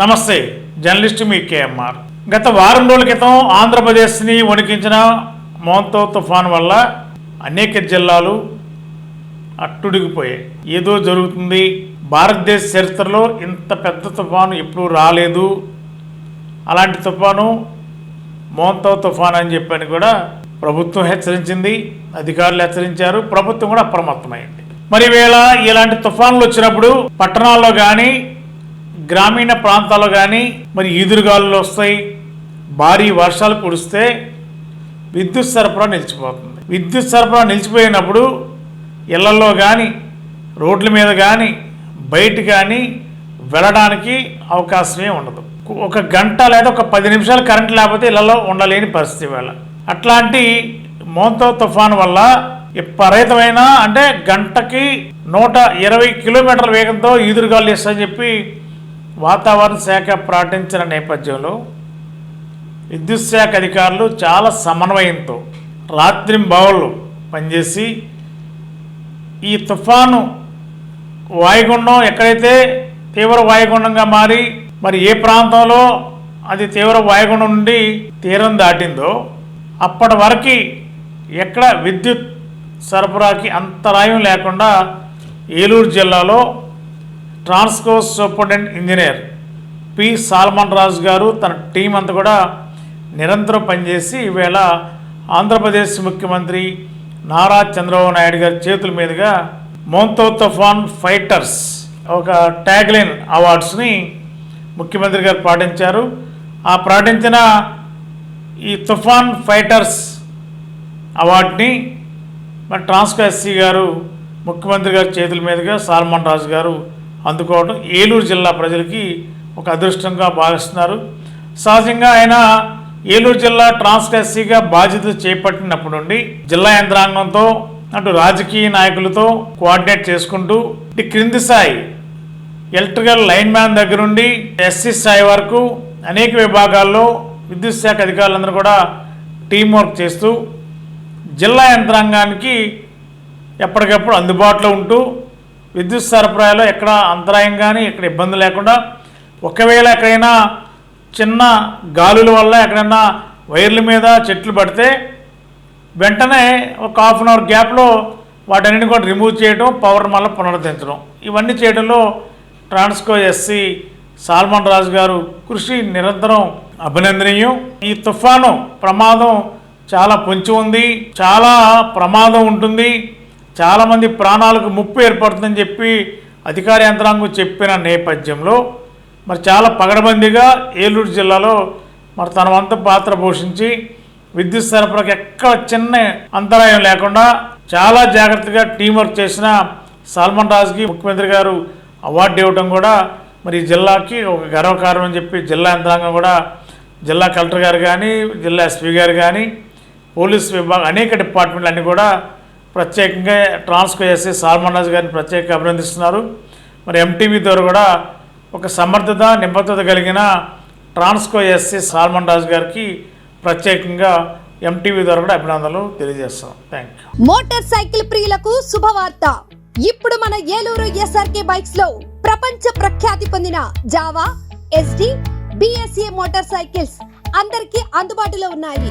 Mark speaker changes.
Speaker 1: నమస్తే జర్నలిస్ట్ మీ కేఎంఆర్. గత వారం రోజుల క్రితం ఆంధ్రప్రదేశ్ని వణికించిన మోంతో తుఫాన్ వల్ల అనేక జిల్లాలు అట్టుడిగిపోయాయి. ఏదో జరుగుతుంది. భారతదేశ చరిత్రలో ఇంత పెద్ద తుఫాను ఎప్పుడూ రాలేదు. అలాంటి తుఫాను మోంతో తుఫాన్ అని చెప్పని కూడా ప్రభుత్వం హెచ్చరించింది అధికారులు హెచ్చరించారు ప్రభుత్వం కూడా అప్రమత్తమైంది మరి వేళ ఇలాంటి తుఫాన్లు వచ్చినప్పుడు పట్టణాల్లో కానీ గ్రామీణ ప్రాంతాల్లో కానీ మరి ఈదురుగాలులు వస్తాయి భారీ వర్షాలు కురిస్తే విద్యుత్ సరఫరా నిలిచిపోతుంది. విద్యుత్ సరఫరా నిలిచిపోయినప్పుడు ఇళ్ళలో కానీ రోడ్ల మీద కానీ బయట కానీ వెళ్ళడానికి అవకాశమే ఉండదు. ఒక గంట లేదా ఒక పది నిమిషాలు కరెంట్ లేకపోతే ఇళ్ళలో ఉండలేని పరిస్థితి వేళ. అట్లాంటి మోంతో తుఫాన్ వల్ల విపరీతమైన అంటే గంటకి నూట ఇరవై కిలోమీటర్ల వేగంతో ఈదురుగాలు ఇస్తాయని చెప్పి వాతావరణ శాఖ ప్రకటించిన నేపథ్యంలో విద్యుత్ శాఖ అధికారులు చాలా సమన్వయంతో రాత్రింబవళ్ళు పనిచేసి ఈ తుఫాను వాయుగుండం ఎక్కడైతే తీవ్ర వాయుగుండంగా మారి మరి ఏ ప్రాంతంలో అది తీవ్ర వాయుగుండం నుండి తీరం దాటిందో అప్పటి వరకు ఎక్కడ విద్యుత్ సరఫరాకి అంతరాయం లేకుండా ఏలూరు జిల్లాలో Transco superintendent engineer P Salmon Raju garu తన టీం అంతా కూడా నిరంతరం పనిచేసి ఈవేళ ఆంధ్రప్రదేశ్ ముఖ్యమంత్రి నారా చంద్రబాబు నాయుడు గారి చేతుల మీదుగా మోంతో తుఫాన్ ఫైటర్స్ ఒక ట్యాగ్లైన్ అవార్డ్స్ని ముఖ్యమంత్రి గారు పాటించారు. ఆ ప్రకటించిన ఈ తుఫాన్ ఫైటర్స్ అవార్డుని మరి ట్రాన్స్కో ఎస్సీ గారు ముఖ్యమంత్రి గారి చేతుల మీదుగా సాల్మన్ రాజు గారు అందుకోవడం ఏలూరు జిల్లా ప్రజలకి ఒక అదృష్టంగా భావిస్తున్నారు. సహజంగా ఆయన ఏలూరు జిల్లా ట్రాన్స్కో బాధ్యతలు బాధ్యత చేపట్టినప్పటి నుండి జిల్లా యంత్రాంగంతో అటు రాజకీయ నాయకులతో కోఆర్డినేట్ చేసుకుంటూ ఇటు క్రింది స్థాయి ఎలక్ట్రికల్ లైన్ మ్యాన్ దగ్గర నుండి ఎస్సీ స్థాయి వరకు అనేక విభాగాల్లో విద్యుత్ శాఖ అధికారులందరూ కూడా టీం వర్క్ చేస్తూ జిల్లా యంత్రాంగానికి ఎప్పటికప్పుడు అందుబాటులో ఉంటూ విద్యుత్ సరఫరాలో ఎక్కడ అంతరాయం కానీ ఎక్కడ ఇబ్బంది లేకుండా ఒకవేళ ఎక్కడైనా చిన్న గాలుల వల్ల ఎక్కడైనా వైర్ల మీద చెట్లు పడితే వెంటనే ఒక హాఫ్ అన్ అవర్ గ్యాప్లో వాటన్నిటిని కూడా రిమూవ్ చేయడం పవర్ మళ్ళీ పునరుద్ధరించడం. ఇవన్నీ చేయడంలో ట్రాన్స్కో ఎస్సీ సాల్మన్ రాజు గారు కృషి నిరంతరం అభినందనీయం. ఈ తుఫాను ప్రమాదం చాలా పొంచి ఉంది చాలా ప్రమాదం ఉంటుంది. చాలామంది ప్రాణాలకు ముప్పు ఏర్పడుతుందని చెప్పి అధికార యంత్రాంగం చెప్పిన నేపథ్యంలో మరి చాలా పగడబందీగా ఏలూరు జిల్లాలో మరి తన వంత పాత్ర పోషించి విద్యుత్ సరఫరాకి ఎక్కడ చిన్న అంతరాయం లేకుండా చాలా జాగ్రత్తగా టీం వర్క్ చేసిన సల్మాన్ రాజ్కి ముఖ్యమంత్రి గారు అవార్డు ఇవ్వడం కూడా మరి జిల్లాకి ఒక గర్వకారణం అని చెప్పి జిల్లా యంత్రాంగం కూడా జిల్లా కలెక్టర్ గారు కానీ జిల్లా ఎస్పీ గారు కానీ పోలీస్ విభాగం అనేక డిపార్ట్మెంట్లు అన్నీ కూడా ప్రత్యేకంగా ట్రాన్స్కో చేసి సాల్మనాజ్ గారిని ప్రత్యేకంగా అభినందిస్తున్నారు. మరి ఎంటీవీ ద్వారా కూడా ఒక సమర్థత నిబద్ధత కలిగిన ట్రాన్స్కో ఎస్సీ సాల్మన్ రాజు గారికి ప్రత్యేకంగా ఎంటీవీ ద్వారా కూడా అభినందనలు తెలియజేస్తాం. థ్యాంక్ యూ
Speaker 2: మోటార్ సైకిల్ ప్రియులకు శుభవార్త. ఇప్పుడు మన ఏలూరు ఎస్ఆర్కే బైక్స్లో ప్రపంచ ప్రఖ్యాతి పొందిన Jawa SD BSA motor cycles అందరికీ అందుబాటులో ఉన్నాయి.